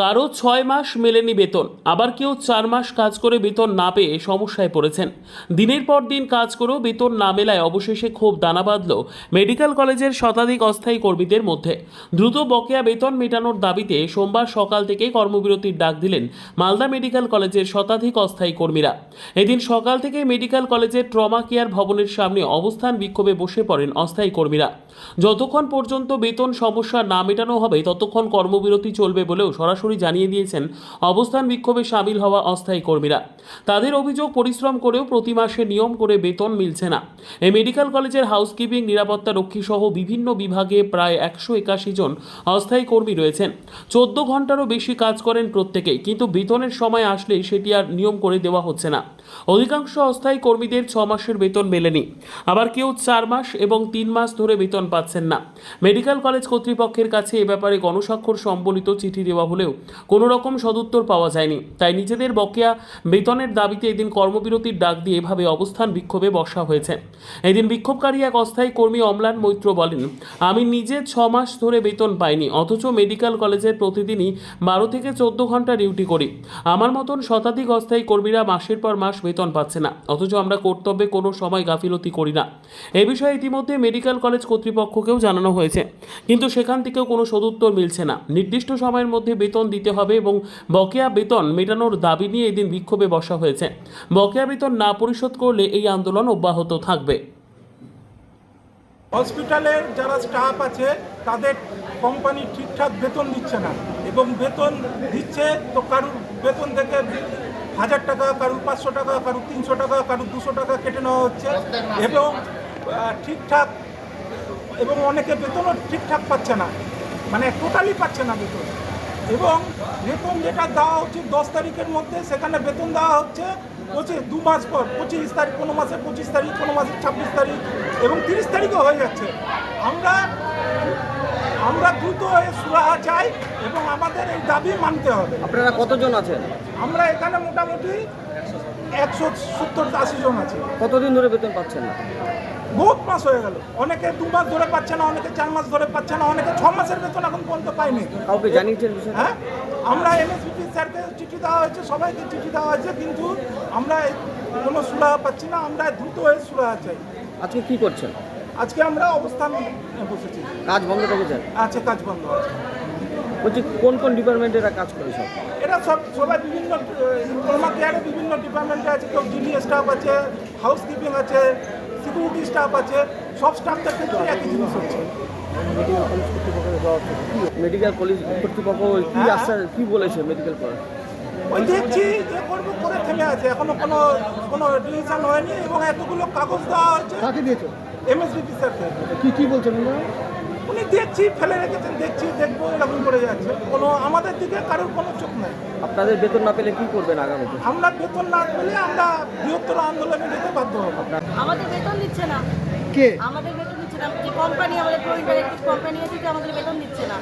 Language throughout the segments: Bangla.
কারও ছয় মাস মেলেনি বেতন, আবার কেউ চার মাস কাজ করে বেতন না পেয়ে সমস্যায় পড়েছেন। দিনের পর দিন কাজ করেও বেতন না মেলায় অবশেষে ক্ষোভ দানা বাঁধল মেডিকেল কলেজের শতাধিক অস্থায়ী কর্মীদের মধ্যে। দ্রুত বকেয়া বেতন মেটানোর দাবিতে সোমবার সকাল থেকে কর্মবিরতির ডাক দিলেন মালদা মেডিকেল কলেজের শতাধিক অস্থায়ী কর্মীরা। এদিন সকাল থেকে মেডিকেল কলেজের ট্রমা কেয়ার ভবনের সামনে অবস্থান বিক্ষোভে বসে পড়েন অস্থায়ী কর্মীরা। যতক্ষণ পর্যন্ত বেতন সমস্যা না মেটানো হবে, ততক্ষণ কর্মবিরতি চলবে বলেও সরাসরি জানিয়ে দিয়েছেন, অবস্থান বিক্ষোভে সামিল হওয়া অস্থায়ী কর্মীরা। তাদের অভিযোগ, পরিশ্রম করেও প্রতি মাসে নিয়ম করে বেতন মিলছে না। এই মেডিকেল কলেজের হাউসকিপিং, নিরাপত্তা রক্ষী সহ বিভিন্ন বিভাগে প্রায় একশো একাশি জন অস্থায়ী কর্মী রয়েছেন। চোদ্দ ঘন্টারও বেশি কাজ করেন প্রত্যেকেই, কিন্তু বেতনের সময় আসলেই সেটি আর নিয়ম করে দেওয়া হচ্ছে না। অধিকাংশ অস্থায়ী কর্মীদের ছ মাসের বেতন মেলেনি। আবার কেউ চার মাস এবং তিন মাস ধরে বেতন পাচ্ছেন না। মেডিকেল কলেজ কর্তৃপক্ষের কাছে এ ব্যাপারে গণস্বাক্ষর সম্বলিত চিঠি দেওয়া হলেও কোনো রকম সদুত্তর পাওয়া যায়নি। তাই নিজেদের বকেয়া বেতনের দাবিতে এদিন কর্মবিরতির ডাক দিয়ে এভাবে অবস্থান বিক্ষোভে বসা হয়েছে। এদিন বিক্ষোভকারী এক অস্থায়ী কর্মী অম্লান মৈত্র বলেন, আমি নিজে ছ মাস ধরে বেতন পাইনি, অথচ মেডিকেল কলেজে প্রতিদিনই বারো থেকে চোদ্দ ঘণ্টা ডিউটি করি। আমার মতন শতাধিক অস্থায়ী কর্মীরা মাসের পর মাস বেতন পাচ্ছে না, অথচ আমরা কর্তব্যে কোনো সময় গাফিলতি করি না। এ বিষয়ে ইতিমধ্যে মেডিকেল কলেজ কর্তৃপক্ষকেও জানানো হয়েছে, কিন্তু সেখান থেকেও কোনো সদুত্তর মিলছে না। নির্দিষ্ট সময়ের মধ্যে বেতন দিতে হবে এবং বকেয়া বেতন মেটানোর দাবি নিয়ে এদিন বিক্ষোভে বসা হয়েছে। বকেয়া বেতন না পরিশোধ করলে এই আন্দোলন অব্যাহত থাকবে। হসপিটালের যারা স্টাফ আছে, তাদের কোম্পানি ঠিকঠাক বেতন দিচ্ছে না। এবং বেতন দিচ্ছে তো কারুর বেতন থেকে হাজার টাকা, কারুর পাঁচশো টাকা, কারুর তিনশো টাকা, কারুর দুশো টাকা কেটে নেওয়া হচ্ছে। এবং ঠিকঠাক এবং অনেকে বেতনও ঠিকঠাক পাচ্ছে না। মানে টোটালি পাচ্ছে না বেতন। এবং বেতন যেটা দেওয়া হচ্ছে দশ তারিখের মধ্যে সেখানে বেতন দেওয়া হচ্ছে পঁচিশ দু মাস পর পঁচিশ তারিখ কোনো মাসে পঁচিশ তারিখ কোনো মাসে ছাব্বিশ তারিখ এবং তিরিশ তারিখও হয়ে যাচ্ছে। আমরা আমরা দ্রুত হয়ে সুরাহা চাই এবং আমাদের এই দাবি মানতে হবে। আপনারা কতজন আছেন? আমরা এখানে মোটামুটি একশো সত্তর আশি জন আছি। কতদিন ধরে বেতন পাচ্ছেন না? বহুত মাস হয়ে গেল। অনেকে দু মাস ধরে পাচ্ছে না অনেকে চার মাস ধরে পাচ্ছে না অনেকে ছ মাসের বেতন এখন পর্যন্ত পায়নি। কাউকে জানিয়েছেন হ্যাঁ? আমরা এমএসপিপি স্যারকে চিঠি দেওয়া হয়েছে সবাইকে চিঠি দেওয়া হয়েছে কিন্তু আমরা কোনো সুরাহা পাচ্ছি না আমরা দ্রুত হয়ে সুরাহা চাই। আজকে কি করছেন? আজকে আমরা অবস্থান বসেছি। কাজ বন্ধ রেখেছেন? আছে কাজ বন্ধ আছে। বলছি কোন কোন ডিপার্টমেন্টে এরা কাজ করে সব? এরা সব সবাই বিভিন্ন কেয়ারে বিভিন্ন ডিপার্টমেন্টে আছে কেউ জিডি স্টাফ আছে হাউস কিপিং আছে সিকিউরিটি স্টাফ আছে সব স্টাফদের ক্ষেত্রে একই জিনিস হচ্ছে। মেডিকেল কলেজ কর্তৃপক্ষ কি আসছে আশ্বাস কি বলেছে মেডিকেল কলেজ ওই দেখছি যে করব করে থেমে আছে। এখনও কোনো কোনো ডিসিশন হয়নি এবং এতগুলো কাগজ দেওয়া হয়েছে। কাকে দিয়েছ? এমএসবিপি স্যারকে। কি কি বলছেন উনি দেখছি ফেলে রেখেছেন দেখছি দেখব এরকম করে যাচ্ছে। কোনো আমাদের দিকে কারোর কোনো চোখ নাই। আপনাদের বেতন না পেলে কি করবেন আগামীতে? আমরা বেতন না পেলে আমরা বৃহত্তর আন্দোলনে যেতে বাধ্য হব। আমাদের বেতন দিচ্ছে না। কে? আমাদের বেতন যে কোম্পানি আমাদের প্রো ইন্টারেক্টিভ কোম্পানি আছে যে আমাদের বেতন দিচ্ছে না।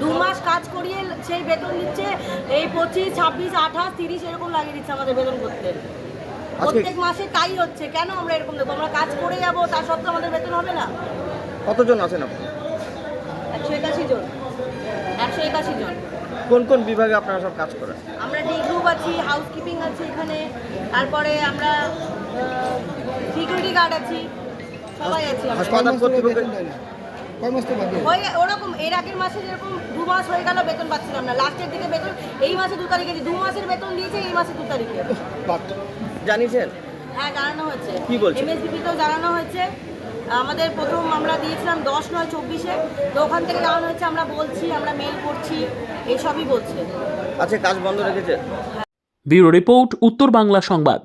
দু মাস কাজ করিয়ে সেই বেতন দিচ্ছে এই পঁচিশ ছাব্বিশ আঠাশ তিরিশ এরকম লাগিয়ে দিচ্ছে আমাদের বেতন করতে। প্রত্যেক মাসে তাই হচ্ছে কেন আমরা এরকম দেবো আমরা কাজ করে যাব তার সত্ত্বেও আমাদের বেতন হবে না? কতজন আছেন আপনি? একশো একাশি জন। একশো একাশি জন। কোন কোন বিভাগে আপনারা সব কাজ করেন? আমরা ডি গ্রুপ আছি হাউসকিপিং আছে এখানে তারপরে আমরা সিকিউরিটি গার্ড আছি। হাসপাতাল কর্তৃপক্ষ? হয়ে ওরকম এর আগের মাসে যেরকম দু মাস হয়ে গেল বেতন পাচ্ছিলাম না। লাস্টের দিকে বেতন এই মাসে দু তারিখে দু মাসের বেতন দিয়েছে এই মাসে দু তারিখে। জানিয়েছেন? হ্যাঁ জানানো হয়েছে। কি বলছে? এমএসবিপিতেও জানানো হয়েছে। আমাদের প্রথম আমরা দিয়েছিলাম দশ নয় চব্বিশে। তো ওখান থেকে জানানো হয়েছে আমরা বলছি আমরা মেল করছি এইসবই বলছে। আজকে কাজ বন্ধ রেখেছে? ব্যুরো রিপোর্ট উত্তর বাংলা সংবাদ।